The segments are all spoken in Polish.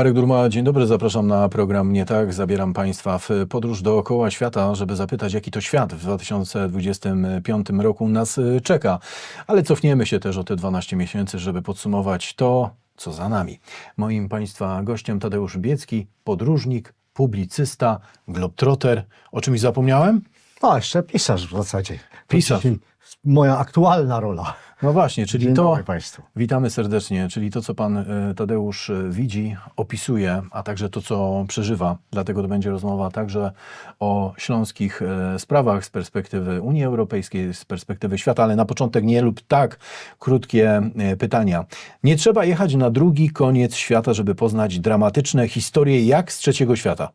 Marek Durma, dzień dobry, zapraszam na program Nie Tak. Zabieram Państwa w podróż dookoła świata, żeby zapytać, jaki to świat w 2025 roku nas y, czeka. Ale cofniemy się też o te 12 miesięcy, żeby podsumować to, co za nami. Moim Państwa gościem Tadeusz Biecki, podróżnik, publicysta, globtrotter. O czymś zapomniałem? A, jeszcze pisarz w zasadzie. To Pisarz. dzisiaj Moja aktualna rola. No właśnie, czyli Dzień to. dobry Państwu. Witamy serdecznie, czyli to, co pan e, Tadeusz e, widzi, opisuje, a także to, co przeżywa. Dlatego to będzie rozmowa także o śląskich e, sprawach z perspektywy Unii Europejskiej, z perspektywy świata, ale na początek nie lub tak krótkie e, pytania. Nie trzeba jechać na drugi koniec świata, żeby poznać dramatyczne historie jak z trzeciego świata.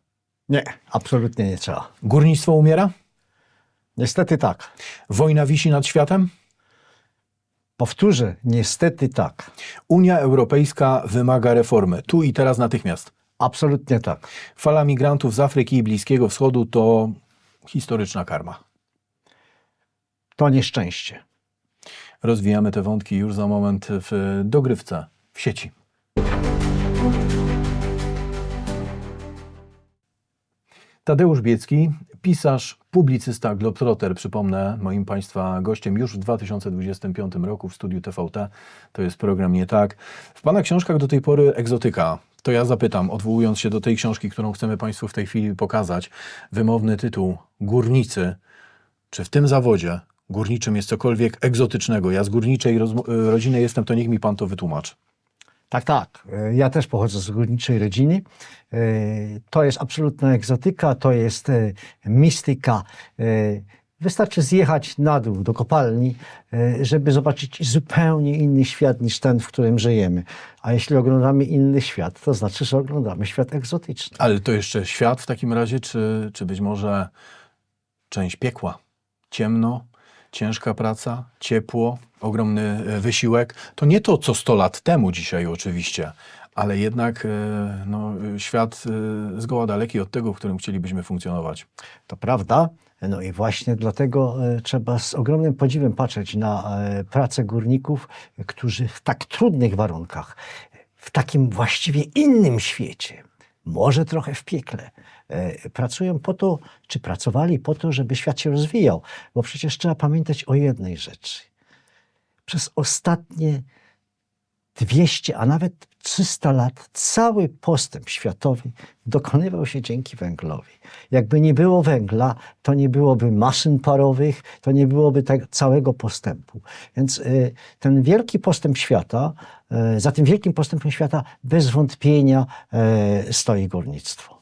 Nie, absolutnie nie trzeba. Górnictwo umiera? Niestety tak. Wojna wisi nad światem? Powtórzę, niestety tak. Unia Europejska wymaga reformy. Tu i teraz natychmiast. Absolutnie tak. Fala migrantów z Afryki i Bliskiego Wschodu to historyczna karma. To nieszczęście. Rozwijamy te wątki już za moment w dogrywce w sieci. Tadeusz Biecki, pisarz, publicysta, globtrotter, przypomnę, moim Państwa gościem już w 2025 roku w studiu TVT. To jest program Nie Tak. W Pana książkach do tej pory egzotyka. To ja zapytam, odwołując się do tej książki, którą chcemy Państwu w tej chwili pokazać, wymowny tytuł Górnicy. Czy w tym zawodzie górniczym jest cokolwiek egzotycznego? Ja z górniczej rozmo- rodziny jestem, to niech mi Pan to wytłumaczy. Tak, tak. E, Ja też pochodzę z górniczej rodziny. E, To jest absolutna egzotyka, to jest e, mistyka. Wystarczy zjechać na dół do kopalni, żeby zobaczyć zupełnie inny świat niż ten, w którym żyjemy. A jeśli oglądamy inny świat, to znaczy, że oglądamy świat egzotyczny. Ale to jeszcze świat w takim razie, czy, czy być może część piekła? Ciemno, ciężka praca, ciepło, ogromny e, wysiłek. To nie to, co 100 lat temu dzisiaj oczywiście, ale jednak e, no, świat e, zgoła daleki od tego, w którym chcielibyśmy funkcjonować. To prawda. No i właśnie dlatego trzeba z ogromnym podziwem patrzeć na pracę górników, którzy w tak trudnych warunkach, w takim właściwie innym świecie, może trochę w piekle, pracują po to, czy pracowali po to, żeby świat się rozwijał. Bo przecież trzeba pamiętać o jednej rzeczy. Przez ostatnie 200, a nawet 300 lat cały postęp światowy dokonywał się dzięki węglowi. Jakby nie było węgla, to nie byłoby maszyn parowych, to nie byłoby tego całego postępu. Więc y, ten wielki postęp świata, y, za tym wielkim postępem świata bez wątpienia stoi górnictwo.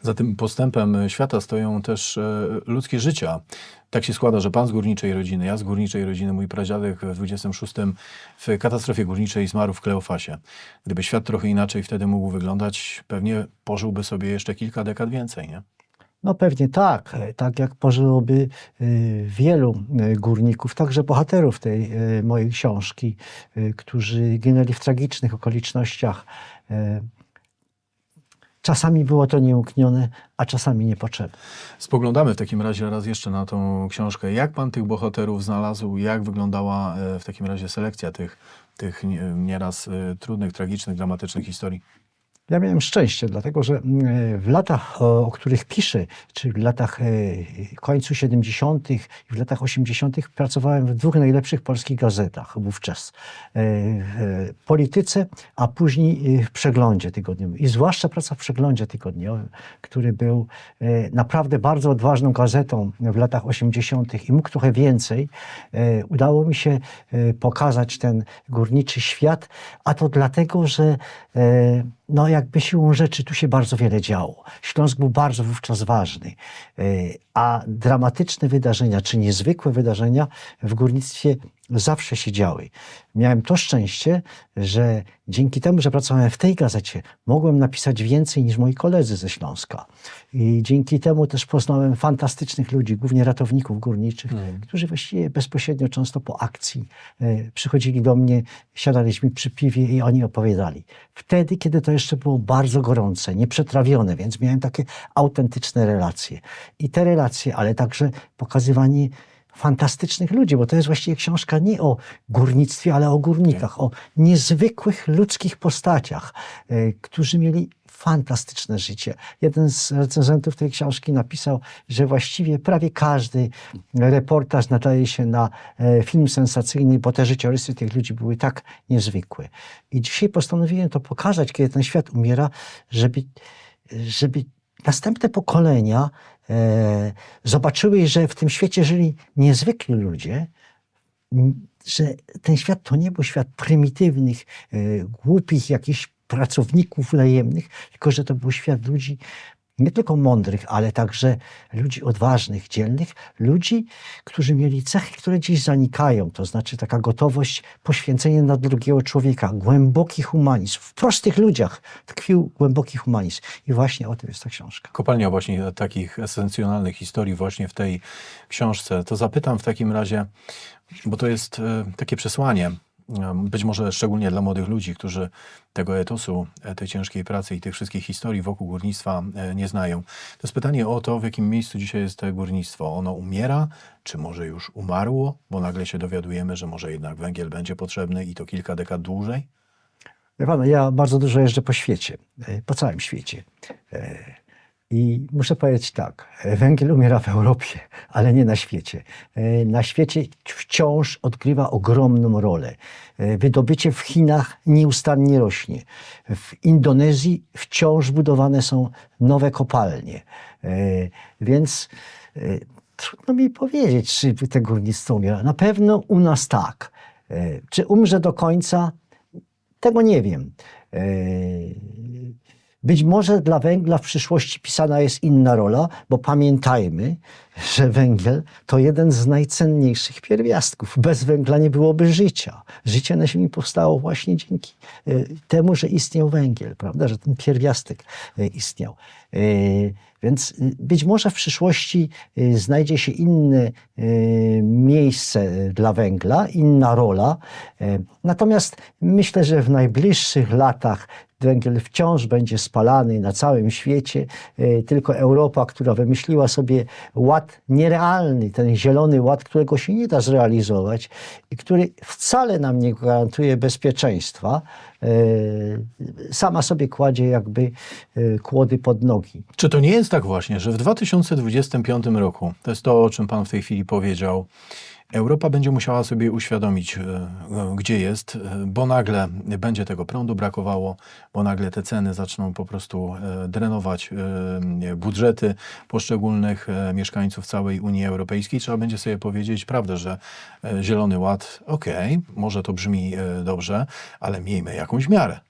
Za tym postępem świata stoją też e, ludzkie życia. Tak się składa, że pan z górniczej rodziny, ja z górniczej rodziny, mój pradziadek w 26 w katastrofie górniczej zmarł w Kleofasie. Gdyby świat trochę inaczej wtedy mógł wyglądać, pewnie pożyłby sobie jeszcze kilka dekad więcej, nie? No pewnie tak, e, tak jak pożyłoby y, wielu y, górników, także bohaterów tej y, mojej książki, którzy ginęli w tragicznych okolicznościach. Czasami było to nieuniknione, a czasami niepotrzebne. Spoglądamy w takim razie raz jeszcze na tą książkę. Jak pan tych bohaterów znalazł? Jak wyglądała e, w takim razie selekcja tych, tych nie- nieraz e, trudnych, tragicznych, dramatycznych historii? Ja miałem szczęście, dlatego że mm, w latach, o, których piszę, czyli w latach e, końcu 70. i w latach 80. pracowałem w dwóch najlepszych polskich gazetach wówczas. E, W Polityce, a później w Przeglądzie Tygodniowym. I zwłaszcza praca w Przeglądzie Tygodniowym, który był e, naprawdę bardzo odważną gazetą w latach 80. i mógł trochę więcej. E, Udało mi się e, pokazać ten górniczy świat, a to dlatego, że e, no jakby siłą rzeczy tu się bardzo wiele działo. Śląsk był bardzo wówczas ważny, e, a dramatyczne wydarzenia, czy niezwykłe wydarzenia w górnictwie zawsze się działy. Miałem to szczęście, że dzięki temu, że pracowałem w tej gazecie, mogłem napisać więcej niż moi koledzy ze Śląska. I dzięki temu też poznałem fantastycznych ludzi, głównie ratowników górniczych, którzy właściwie bezpośrednio często po akcji e, przychodzili do mnie, siadaliśmy przy piwie i oni opowiadali. Wtedy, kiedy to jeszcze było bardzo gorące, nieprzetrawione, więc miałem takie autentyczne relacje. I te relacje, ale także pokazywanie fantastycznych ludzi, bo to jest właściwie książka nie o górnictwie, ale o górnikach, o niezwykłych ludzkich postaciach, e, którzy mieli fantastyczne życie. Jeden z recenzentów tej książki napisał, że właściwie prawie każdy reportaż nadaje się na e, film sensacyjny, bo te życiorysy tych ludzi były tak niezwykłe. I dzisiaj postanowiłem to pokazać, kiedy ten świat umiera, żeby, żeby następne pokolenia e, zobaczyły, że w tym świecie żyli niezwykli ludzie, że ten świat to nie był świat prymitywnych, e, głupich jakichś pracowników najemnych, tylko że to był świat ludzi nie tylko mądrych, ale także ludzi odważnych, dzielnych, ludzi, którzy mieli cechy, które dziś zanikają, to znaczy taka gotowość poświęcenia dla drugiego człowieka, głęboki humanizm. W prostych ludziach tkwił głęboki humanizm. I właśnie o tym jest ta książka. Kopalnia właśnie takich esencjonalnych historii właśnie w tej książce. To zapytam w takim razie, bo to jest e, takie przesłanie, być może szczególnie dla młodych ludzi, którzy tego etosu, e, tej ciężkiej pracy i tych wszystkich historii wokół górnictwa e, nie znają. To jest pytanie o to, w jakim miejscu dzisiaj jest to górnictwo. Ono umiera, czy może już umarło, bo nagle się dowiadujemy, że może jednak węgiel będzie potrzebny i to kilka dekad dłużej? Wie pan, ja bardzo dużo jeżdżę po świecie, e, po całym świecie. I muszę powiedzieć tak, węgiel umiera w Europie, ale nie na świecie. E, Na świecie wciąż odgrywa ogromną rolę. E, Wydobycie w Chinach nieustannie rośnie. W Indonezji wciąż budowane są nowe kopalnie. E, Więc trudno mi powiedzieć, czy te górnictwo umiera. Na pewno u nas tak. Czy umrze do końca? Tego nie wiem. Być może dla węgla w przyszłości pisana jest inna rola, bo pamiętajmy, że węgiel to jeden z najcenniejszych pierwiastków. Bez węgla nie byłoby życia. Życie na Ziemi powstało właśnie dzięki e, temu, że istniał węgiel, prawda? że ten pierwiastek e, istniał. E, Więc być może w przyszłości znajdzie się inne miejsce dla węgla, inna rola. Natomiast myślę, że w najbliższych latach węgiel wciąż będzie spalany na całym świecie. E, Tylko Europa, która wymyśliła sobie ład nierealny, ten zielony ład, którego się nie da zrealizować i który wcale nam nie gwarantuje bezpieczeństwa, e, sama sobie kładzie jakby e, kłody pod nogi. Czy to nie jest tak właśnie, że w 2025 roku, to jest to, o czym Pan w tej chwili powiedział, Europa będzie musiała sobie uświadomić, e, e, gdzie jest, e, bo nagle będzie tego prądu brakowało, bo nagle te ceny zaczną po prostu drenować budżety poszczególnych mieszkańców całej Unii Europejskiej. Trzeba będzie sobie powiedzieć prawdę, że Zielony Ład, okej, może to brzmi dobrze, ale miejmy jakąś miarę.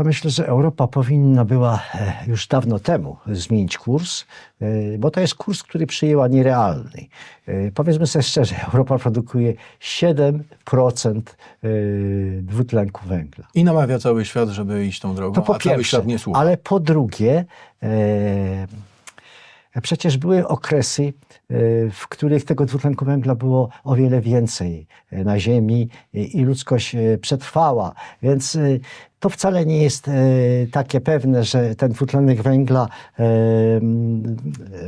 Ja myślę, że Europa powinna była e, już dawno temu zmienić kurs, e, bo to jest kurs, który przyjęła nierealny. E, Powiedzmy sobie szczerze, Europa produkuje 7% e, dwutlenku węgla. I namawia cały świat, żeby iść tą drogą, To po a cały pierwsze, świat nie słucha. ale po drugie, przecież były okresy, w których tego dwutlenku węgla było o wiele więcej na Ziemi i, ludzkość przetrwała. Więc to wcale nie jest e, takie pewne, że ten dwutlenek węgla e,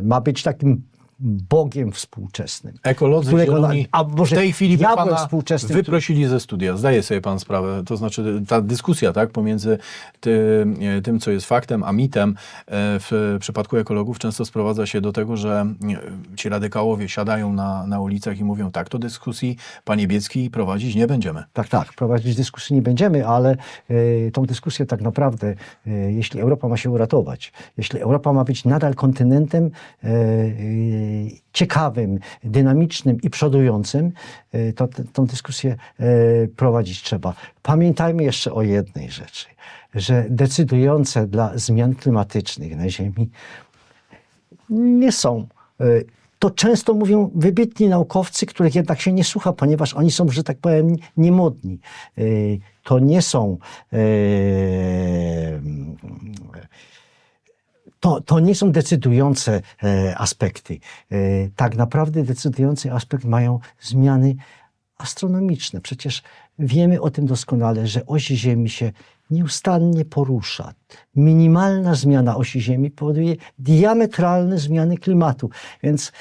ma być takim Bogiem współczesnym. Ekolodzy którego zieloni a może w tej chwili pana współczesnym, wyprosili ze studia. Zdaje sobie pan sprawę. To znaczy ta dyskusja tak, pomiędzy tym, e, tym, co jest faktem, a mitem e, w przypadku ekologów często sprowadza się do tego, że e, ci radykałowie siadają na, na ulicach i mówią tak, to dyskusji panie Biecki prowadzić nie będziemy. Tak, tak. Prowadzić dyskusji nie będziemy, ale e, tą dyskusję tak naprawdę, e, jeśli Europa ma się uratować, jeśli Europa ma być nadal kontynentem e, e, ciekawym, dynamicznym i przodującym, e, to tę- dyskusję e, prowadzić trzeba. Pamiętajmy jeszcze o jednej rzeczy, że decydujące dla zmian klimatycznych na Ziemi nie są e, to często mówią wybitni naukowcy, których jednak się nie słucha, ponieważ oni są, że tak powiem, niemodni. To nie są y, to, to nie są decydujące e, aspekty. E, tak naprawdę decydujący aspekt mają zmiany astronomiczne. Przecież wiemy o tym doskonale, że oś Ziemi się nieustannie porusza. Minimalna zmiana osi Ziemi powoduje diametralne zmiany klimatu. Więc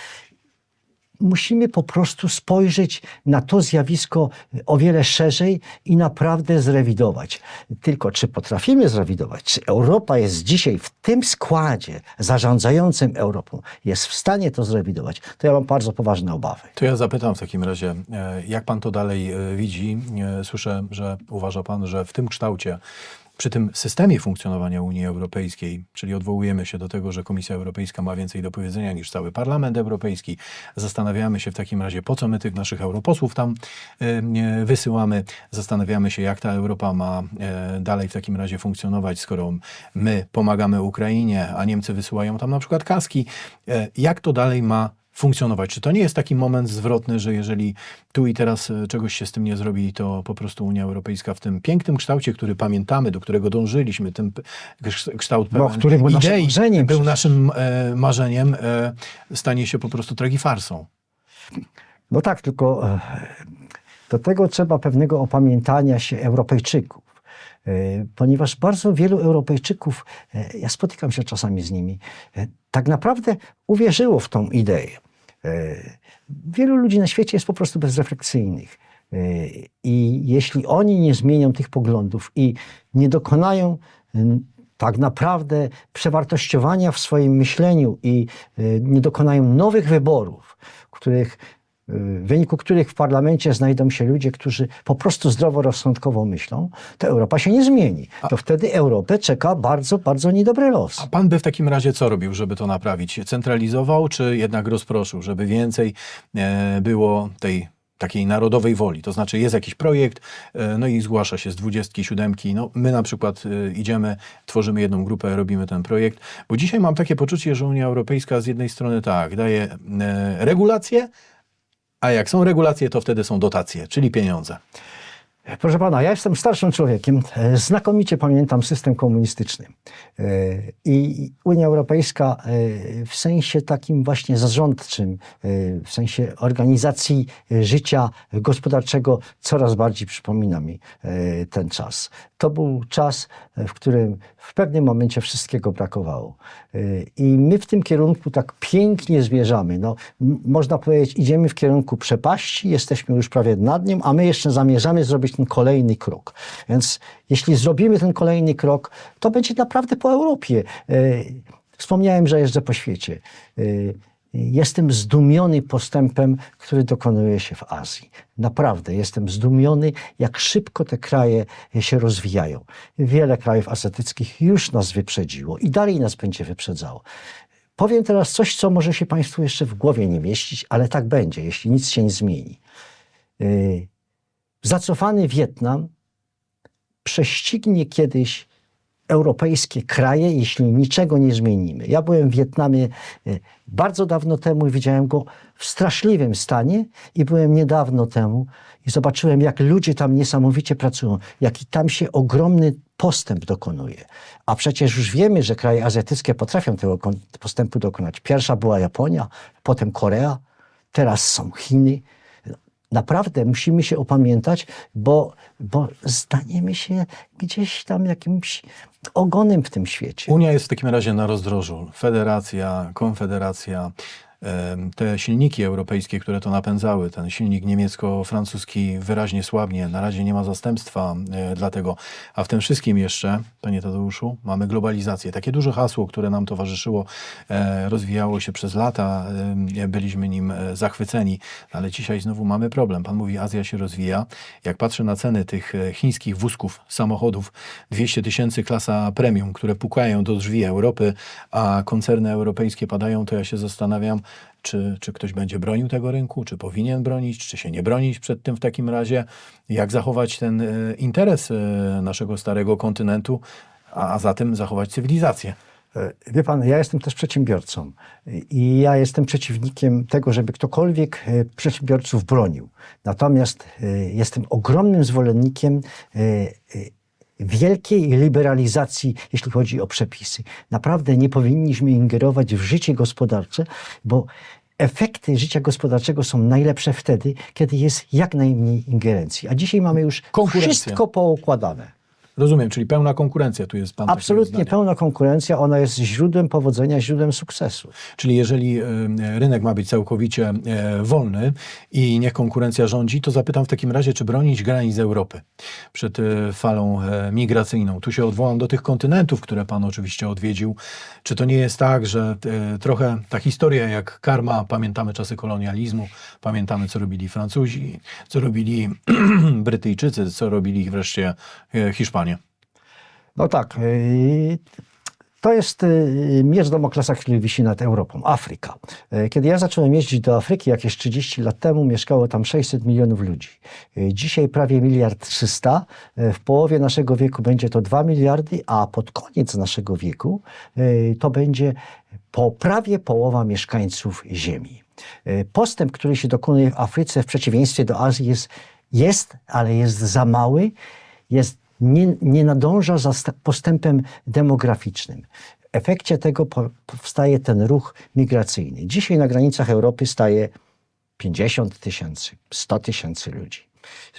musimy po prostu spojrzeć na to zjawisko o wiele szerzej i naprawdę zrewidować. Tylko czy potrafimy zrewidować, czy Europa jest dzisiaj w tym składzie zarządzającym Europą, jest w stanie to zrewidować, to ja mam bardzo poważne obawy. To ja zapytam w takim razie, e, jak pan to dalej e, widzi? E, Słyszę, że uważa pan, że w tym kształcie, przy tym systemie funkcjonowania Unii Europejskiej, czyli odwołujemy się do tego, że Komisja Europejska ma więcej do powiedzenia niż cały Parlament Europejski, zastanawiamy się w takim razie, po co my tych naszych europosłów tam e, wysyłamy, zastanawiamy się, jak ta Europa ma e, dalej w takim razie funkcjonować, skoro my pomagamy Ukrainie, a Niemcy wysyłają tam na przykład kaski. E, Jak to dalej ma funkcjonować. Czy to nie jest taki moment zwrotny, że jeżeli tu i teraz e, czegoś się z tym nie zrobi, to po prostu Unia Europejska w tym pięknym kształcie, który pamiętamy, do którego dążyliśmy, ten kształt No, pełen który był naszym idei, marzeniem był naszym e, marzeniem, e, stanie się po prostu tragifarsą. No tak, tylko e, do tego trzeba pewnego opamiętania się Europejczyków. E, Ponieważ bardzo wielu Europejczyków, e, ja spotykam się czasami z nimi, e, tak naprawdę uwierzyło w tą ideę. Wielu ludzi na świecie jest po prostu bezrefleksyjnych. I jeśli oni nie zmienią tych poglądów i nie dokonają tak naprawdę przewartościowania w swoim myśleniu i nie dokonają nowych wyborów, których w wyniku których w parlamencie znajdą się ludzie, którzy po prostu zdroworozsądkowo myślą, to Europa się nie zmieni. To wtedy Europę czeka bardzo, bardzo niedobry los. A pan by w takim razie co robił, żeby to naprawić? Centralizował, czy jednak rozproszył, żeby więcej e, było tej takiej narodowej woli. To znaczy jest jakiś projekt, e, no i zgłasza się z dwudziestki, siódemki. No, my na przykład e, idziemy, tworzymy jedną grupę, robimy ten projekt. Bo dzisiaj mam takie poczucie, że Unia Europejska z jednej strony tak, daje regulacje, a jak są regulacje, to wtedy są dotacje, czyli pieniądze. Proszę pana, ja jestem starszym człowiekiem. e, Znakomicie pamiętam system komunistyczny. E, I Unia Europejska e, w sensie takim właśnie zarządczym, w sensie organizacji życia gospodarczego coraz bardziej przypomina mi ten czas. To był czas, w którym w pewnym momencie wszystkiego brakowało. I my w tym kierunku tak pięknie zmierzamy. No, można powiedzieć, idziemy w kierunku przepaści, jesteśmy już prawie nad nim, a my jeszcze zamierzamy zrobić ten kolejny krok. Więc jeśli zrobimy ten kolejny krok, to będzie naprawdę po Europie. E, Wspomniałem, że jeżdżę po świecie. E, Jestem zdumiony postępem, który dokonuje się w Azji. Naprawdę jestem zdumiony, jak szybko te kraje się rozwijają. Wiele krajów azjatyckich już nas wyprzedziło i dalej nas będzie wyprzedzało. Powiem teraz coś, co może się Państwu jeszcze w głowie nie mieścić, ale tak będzie, jeśli nic się nie zmieni. Zacofany Wietnam prześcignie kiedyś europejskie kraje, jeśli niczego nie zmienimy. Ja byłem w Wietnamie e, bardzo dawno temu i widziałem go w straszliwym stanie i byłem niedawno temu i zobaczyłem, jak ludzie tam niesamowicie pracują, jaki tam się ogromny postęp dokonuje. A przecież już wiemy, że kraje azjatyckie potrafią tego postępu dokonać. Pierwsza była Japonia, potem Korea, teraz są Chiny. Naprawdę musimy się opamiętać, bo, bo staniemy się gdzieś tam jakimś ogonem w tym świecie. Unia jest w takim razie na rozdrożu. Federacja, konfederacja, te silniki europejskie, które to napędzały, ten silnik niemiecko-francuski wyraźnie słabnie, na razie nie ma zastępstwa e, dla tego. A w tym wszystkim jeszcze, panie Tadeuszu, mamy globalizację. Takie duże hasło, które nam towarzyszyło, e, rozwijało się przez lata, byliśmy nim e, zachwyceni, ale dzisiaj znowu mamy problem. Pan mówi, Azja się rozwija. Jak patrzę na ceny tych chińskich wózków, samochodów, 200 tysięcy klasa premium, które pukają do drzwi Europy, a koncerny europejskie padają, to ja się zastanawiam, czy, czy ktoś będzie bronił tego rynku, czy powinien bronić, czy się nie bronić przed tym w takim razie, jak zachować ten e, interes e, naszego starego kontynentu, a, a zatem zachować cywilizację. E, Wie pan, ja jestem też przedsiębiorcą i ja jestem przeciwnikiem tego, żeby ktokolwiek przedsiębiorców bronił. Natomiast jestem ogromnym zwolennikiem wielkiej liberalizacji, jeśli chodzi o przepisy. Naprawdę nie powinniśmy ingerować w życie gospodarcze, bo efekty życia gospodarczego są najlepsze wtedy, kiedy jest jak najmniej ingerencji. A dzisiaj mamy już wszystko poukładane. Rozumiem, czyli pełna konkurencja tu jest pan. takiego Absolutnie pełna konkurencja, ona jest źródłem powodzenia, źródłem sukcesu. Czyli jeżeli e, rynek ma być całkowicie e, wolny i niech konkurencja rządzi, to zapytam w takim razie, czy bronić granic Europy przed e, falą migracyjną. Tu się odwołam do tych kontynentów, które pan oczywiście odwiedził. Czy to nie jest tak, że trochę ta historia jak karma, pamiętamy czasy kolonializmu, pamiętamy co robili Francuzi, co robili Brytyjczycy, co robili wreszcie Hiszpanie. No tak, yy, to jest miecz Damoklesa, który wisi nad Europą, Afryka. Yy, Kiedy ja zacząłem jeździć do Afryki jakieś 30 lat temu, mieszkało tam 600 milionów ludzi. Yy, Dzisiaj prawie miliard 300. Yy, W połowie naszego wieku będzie to 2 miliardy, a pod koniec naszego wieku to będzie po prawie połowa mieszkańców Ziemi. Postęp, który się dokonuje w Afryce w przeciwieństwie do Azji jest, jest ale jest za mały, jest nie, nie nadąża za postępem demograficznym. W efekcie tego po- powstaje ten ruch migracyjny. Dzisiaj na granicach Europy staje 50 tysięcy, 100 tysięcy ludzi.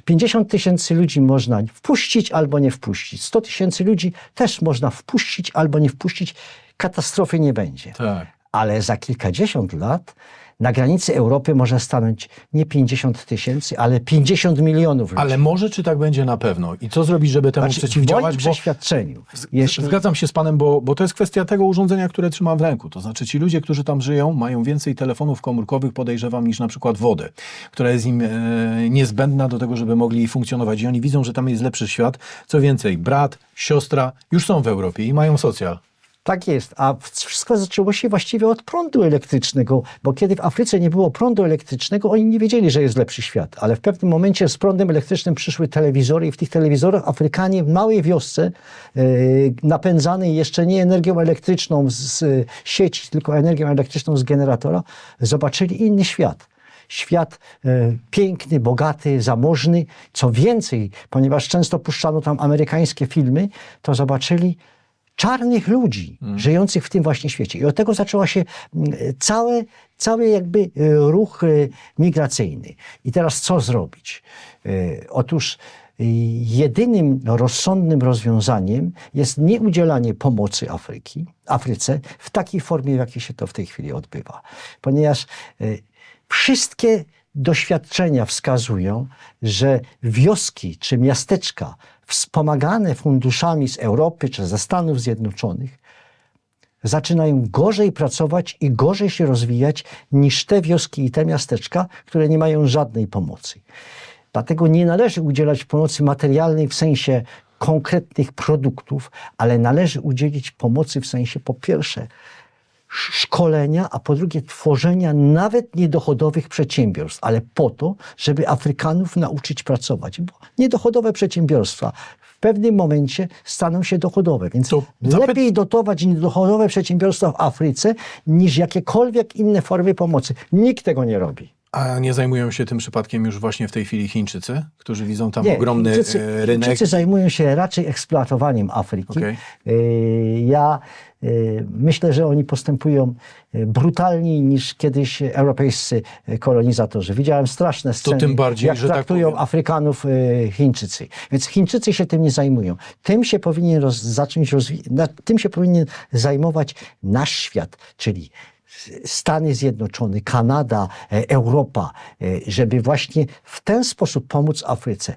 50 tysięcy ludzi można wpuścić albo nie wpuścić. 100 tysięcy ludzi też można wpuścić albo nie wpuścić. Katastrofy nie będzie. Tak. Ale za kilkadziesiąt lat na granicy Europy może stanąć nie 50 tysięcy, ale 50 milionów ludzi. Ale może czy tak będzie na pewno? I co zrobić, żeby temu Znaczy, w przeciwdziałać? Bo przeświadczeniu, jeśli, Zgadzam się z panem, bo, bo to jest kwestia tego urządzenia, które trzymam w ręku. To znaczy ci ludzie, którzy tam żyją, mają więcej telefonów komórkowych, podejrzewam, niż na przykład wody, która jest im e, niezbędna do tego, żeby mogli funkcjonować. I oni widzą, że tam jest lepszy świat. Co więcej, brat, siostra już są w Europie i mają socjal. Tak jest, a wszystko zaczęło się właściwie od prądu elektrycznego, bo kiedy w Afryce nie było prądu elektrycznego, oni nie wiedzieli, że jest lepszy świat, ale w pewnym momencie z prądem elektrycznym przyszły telewizory i w tych telewizorach Afrykanie w małej wiosce, e, napędzanej jeszcze nie energią elektryczną z, sieci, tylko energią elektryczną z generatora, zobaczyli inny świat. Świat e, piękny, bogaty, zamożny. Co więcej, ponieważ często puszczano tam amerykańskie filmy, to zobaczyli czarnych ludzi żyjących w tym właśnie świecie. I od tego zaczęła się mm, całe, cały jakby e, ruch e, migracyjny. I teraz co zrobić? E, Otóż jedynym rozsądnym rozwiązaniem jest nie udzielanie pomocy Afryki, Afryce w takiej formie, w jakiej się to w tej chwili odbywa. Ponieważ wszystkie doświadczenia wskazują, że wioski czy miasteczka wspomagane funduszami z Europy czy ze Stanów Zjednoczonych zaczynają gorzej pracować i gorzej się rozwijać niż te wioski i te miasteczka, które nie mają żadnej pomocy. Dlatego nie należy udzielać pomocy materialnej w sensie konkretnych produktów, ale należy udzielić pomocy w sensie po pierwsze sz- szkolenia, a po drugie tworzenia nawet niedochodowych przedsiębiorstw, ale po to, żeby Afrykanów nauczyć pracować. Bo niedochodowe przedsiębiorstwa w pewnym momencie staną się dochodowe, więc To lepiej dotować niedochodowe przedsiębiorstwa w Afryce niż jakiekolwiek inne formy pomocy. Nikt tego nie robi. A nie zajmują się tym przypadkiem już właśnie w tej chwili Chińczycy, którzy widzą tam ogromny Chińczycy, e, rynek? Chińczycy zajmują się raczej eksploatowaniem Afryki. Okej. Y, Ja y, myślę, że oni postępują brutalniej niż kiedyś europejscy kolonizatorzy. Widziałem straszne sceny, tym bardziej, jak że tak traktują powiem. Afrykanów Chińczycy. Więc Chińczycy się tym nie zajmują. Tym się powinien roz, zacząć rozwi- tym się powinien zajmować nasz świat, czyli Stany Zjednoczone, Kanada, e, Europa, e, żeby właśnie w ten sposób pomóc Afryce.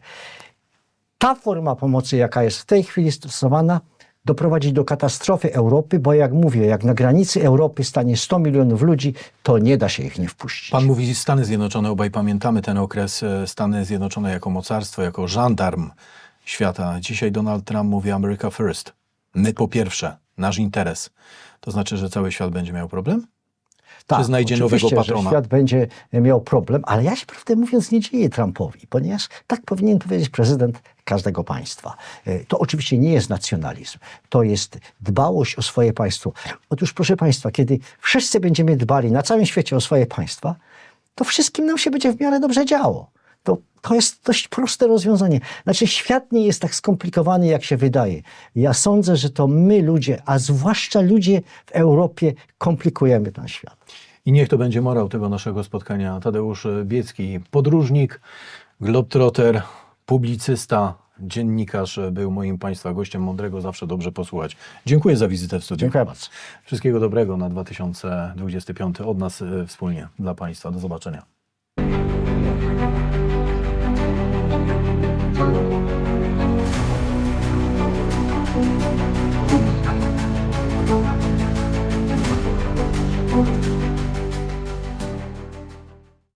Ta forma pomocy, jaka jest w tej chwili stosowana, doprowadzi do katastrofy Europy, bo jak mówię, jak na granicy Europy stanie 100 milionów ludzi, to nie da się ich nie wpuścić. Pan mówi Stany Zjednoczone, obaj pamiętamy ten okres e, Stany Zjednoczone jako mocarstwo, jako żandarm świata. Dzisiaj Donald Trump mówi America first. My po pierwsze, nasz interes. To znaczy, że cały świat będzie miał problem? Czy znajdzie nowego patrona? Że świat będzie miał problem, ale ja się prawdę mówiąc nie dzieję Trumpowi, ponieważ tak powinien powiedzieć prezydent każdego państwa. E, To oczywiście nie jest nacjonalizm, to jest dbałość o swoje państwo. Otóż proszę państwa, kiedy wszyscy będziemy dbali na całym świecie o swoje państwa, to wszystkim nam się będzie w miarę dobrze działo. To, to jest dość proste rozwiązanie. Znaczy, świat nie jest tak skomplikowany, jak się wydaje. Ja sądzę, że to my ludzie, a zwłaszcza ludzie w Europie, komplikujemy ten świat. I niech to będzie morał tego naszego spotkania. Tadeusz Biecki, podróżnik, globetrotter, publicysta, dziennikarz był moim Państwa gościem mądrego, zawsze dobrze posłuchać. Dziękuję za wizytę w studiu. Dziękuję bardzo. Wszystkiego dobrego na 2025 od nas e, wspólnie dla Państwa. Do zobaczenia.